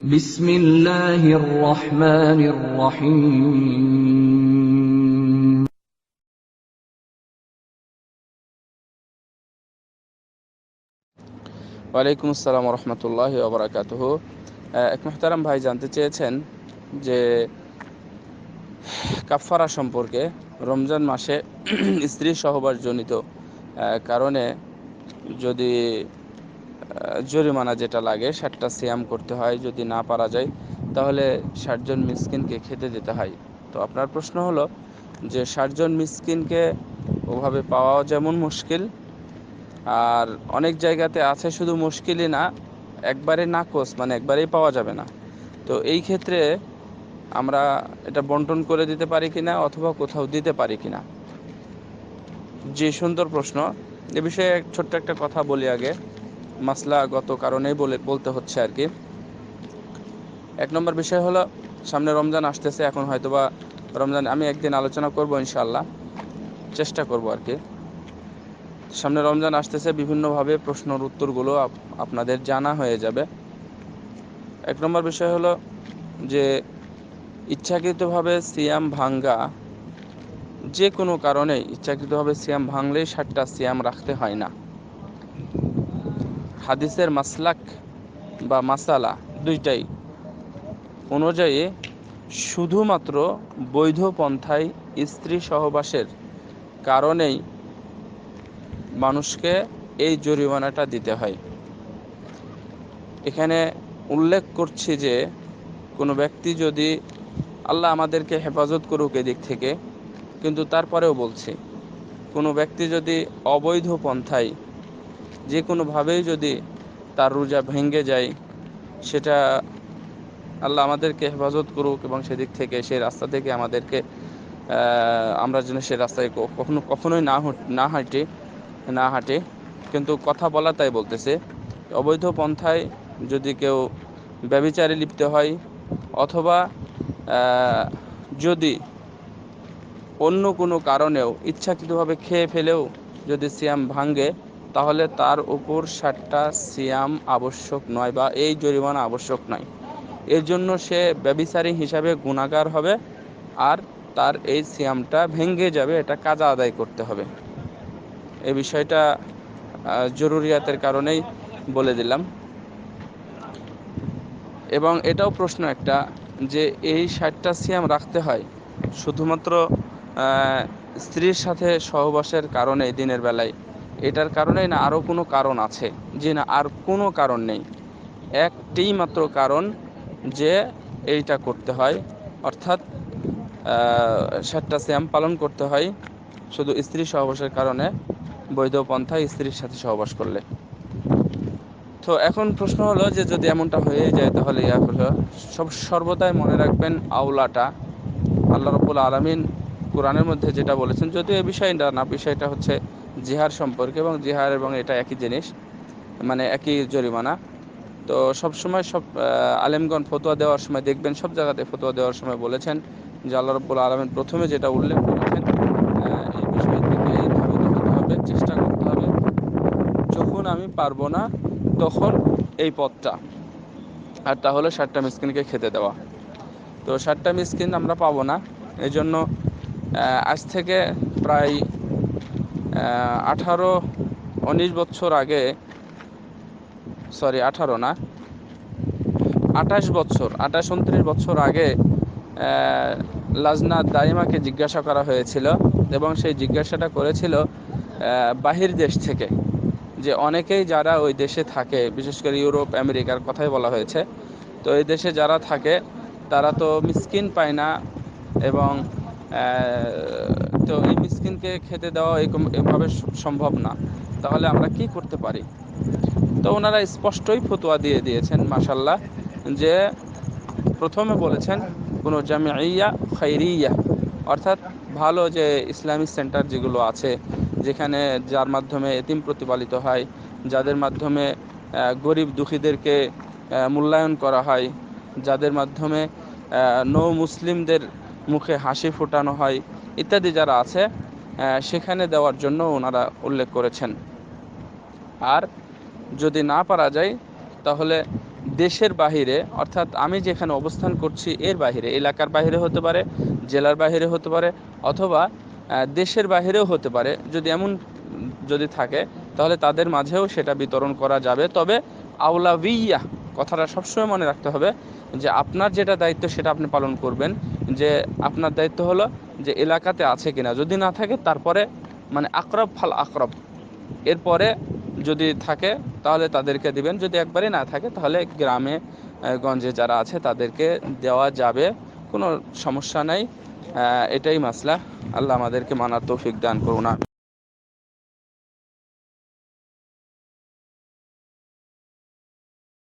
বিসমিল্লাহির রহমানির ওয়ালাইকুম আসসালাম রহমতুল্লাহ ওবরাকাত এক মোহতারাম ভাই জানতে চেয়েছেন যে কাফারা সম্পর্কে রমজান মাসে স্ত্রী সহবাসজনিত কারণে যদি জরিমানা যেটা লাগে ষাটটা সিয়াম করতে হয়। যদি না পারা যায়, তাহলে ষাটজন মিসকিনকে খেতে দিতে হয়। তো আপনার প্রশ্ন হলো যে ষাটজন মিসকিনকে ওভাবে পাওয়াও যেমন মুশকিল, আর অনেক জায়গাতে আছে শুধু মুশকিলই না, একবারে না নাকচ মানে একবারেই পাওয়া যাবে না। তো এই ক্ষেত্রে আমরা এটা বন্টন করে দিতে পারি কিনা, অথবা কোথাও দিতে পারি কিনা? যে সুন্দর প্রশ্ন। এ বিষয়ে ছোট্ট একটা কথা বলি আগে। মাসলাগত কারণেই বলে, বলতে হচ্ছে আর কি। এক নম্বর বিষয় হলো, সামনে রমজান আসতেছে, এখন হয়তোবা রমজান, আমি একদিন আলোচনা করব ইনশাল্লাহ চেষ্টা করব আর কি। সামনে রমজান আসতেছে, বিভিন্নভাবে প্রশ্নের উত্তরগুলো আপনাদের জানা হয়ে যাবে। এক নম্বর বিষয় হলো যে, ইচ্ছাকৃতভাবে সিয়াম ভাঙ্গা, যে কোনো কারণে ইচ্ছাকৃতভাবে সিয়াম ভাঙলেই ষাটটা সিয়াম রাখতে হয় না। হাদিসের মাসলাক বা মাসালা দুইটাই। অনুযায়ী, শুধুমাত্র বৈধ পন্থায় স্ত্রী সহবাসের কারণেই মানুষকে এই জরিমানাটা দিতে হয়। এখানে উল্লেখ করছি যে, কোনো ব্যক্তি যদি আল্লাহ আমাদেরকে হেফাজত করুক এদিক থেকে, কিন্তু তারপরেও বলছি, কোনো ব্যক্তি যদি অবৈধ পন্থায় যে কোনোভাবেই যদি তার রোজা ভেঙে যায়, সেটা আল্লাহ আমাদেরকে হেফাজত করুক এবং সেদিক থেকে, সেই রাস্তা থেকে আমাদেরকে আমরা যেন সেই রাস্তায় কখনো, কখনোই না না হাঁটি, না হাঁটে। কিন্তু কথা বলা তাই বলতেছে, অবৈধ পন্থায় যদি কেউ ব্যবিচারে লিপ্ত হয় অথবা যদি অন্য কোনো কারণেও ইচ্ছাকৃতভাবে খেয়ে ফেলেও যদি সিয়াম ভাঙ্গে তাহলে তার উপর ষাটটা সিয়াম আবশ্যক নয় বা এই জরিমানা আবশ্যক নয়। এর জন্য সে ব্যবিচারী হিসাবে গুণাগার হবে আর তার এই সিয়ামটা ভেঙ্গে যাবে, এটা কাজা আদায় করতে হবে। এই বিষয়টা জরুরিয়াতের কারণেই বলে দিলাম। এবং এটাও প্রশ্ন একটা যে এই ষাটটা সিয়াম রাখতে হয় শুধুমাত্র স্ত্রীর সাথে সহবাসের কারণে দিনের বেলায় এটার কারণেই না আরও কোনো কারণ আছে, যে না আর কোনো কারণ নেই। একটি মাত্র কারণ যে এইটা করতে হয়, অর্থাৎ ষাটটা শ্যাম পালন করতে হয়, শুধু স্ত্রী সহবাসের কারণে, বৈধ পন্থায় স্ত্রীর সাথে সহবাস করলে। তো এখন প্রশ্ন হলো যে যদি এমনটা হয়ে যায় তাহলে ইয়া হলো, সব সর্বদাই মনে রাখবেন আউলাটা আল্লাহ রব্বুল আলমিন কোরআনের মধ্যে যেটা বলেছেন, যদিও এই বিষয়টা না, বিষয়টা হচ্ছে জিহার সম্পর্কে এবং জিহার এবং এটা একই জিনিস মানে একই জরিমানা। তো সব সময় সব আলেমগণ ফতোয়া দেওয়ার সময় দেখবেন, সব জায়গাতে ফতোয়া দেওয়ার সময় বলেছেন যে আল্লাহ রব্বুল আলমিন প্রথমে যেটা উল্লেখ করেছেন এই বিষয় থেকে ধাবিত হতে হবে চেষ্টা করতে হবে। যখন আমি পারব না, তখন এই পথটা। আর তাহলে ষাটটা মিসকিনকে খেতে দেওয়া। তো ষাটটা মিসকিন আমরা পাবো না। এই জন্য আজ থেকে প্রায় আঠারো, উনিশ বছর আগে সরি আঠারো না, আঠাশ বছর, আঠাশ, উনত্রিশ বছর আগে লাজনা দাইমাকে জিজ্ঞাসা করা হয়েছিল এবং সেই জিজ্ঞাসাটা করেছিল বাহির দেশ থেকে, যে অনেকেই যারা ওই দেশে থাকে, বিশেষ করে ইউরোপ, আমেরিকার কথাই বলা হয়েছে, তো এই দেশে যারা থাকে, তারা তো মিসকিন পায় না এবং তো এই মিসকিনকে খেতে দেওয়া এরকম- এভাবে সম্ভব না। তাহলে আমরা কি করতে পারি? তো ওনারা স্পষ্টই ফতোয়া দিয়ে দিয়েছেন মাসাল্লাহ যে প্রথমে বলেছেন, কোনো জামিয়া খাইরিয়া, অর্থাৎ ভালো যে ইসলামিক সেন্টার যেগুলো আছে, যেখানে যার মাধ্যমে এতিম প্রতিপালিত হয়, যাদের মাধ্যমে গরিব দুঃখীদেরকে মূল্যায়ন করা হয়, যাদের মাধ্যমে নৌ মুসলিমদের মুখে হাসি ফোটানো হয় ইত্যাদি যারা আছে সেখানে দেওয়ার জন্য ওনারা উল্লেখ করেছেন। আর যদি না পারা যায়, তাহলে দেশের বাহিরে, অর্থাৎ আমি যেখানে অবস্থান করছি, এর বাহিরে, এলাকার বাহিরে হতে পারে, জেলার বাহিরে হতে পারে, অথবা দেশের বাহিরেও হতে পারে, যদি এমন যদি থাকে, তাহলে তাদের মাঝেও সেটা বিতরণ করা যাবে। তবে আউলাবিয়া কথাটা সবসময় মনে রাখতে হবে যে, আপনার যেটা দায়িত্ব সেটা আপনি পালন করবেন। যে আপনার দায়িত্ব হলো যে এলাকাতে আছে কিনা। যদি না থাকে, তারপরে মানে আক্রব ফাল আক্রব। এরপরে যদি থাকে, তাহলে তাদেরকে দিবেন। যদি একবারে না থাকে, তাহলে গ্রামে গঞ্জে যারা আছে, তাদেরকে দেওয়া যাবে। কোনো সমস্যা নাই। এটাই মাসলা। আল্লাহ আমাদেরকে মানার তৌফিক দান করুন।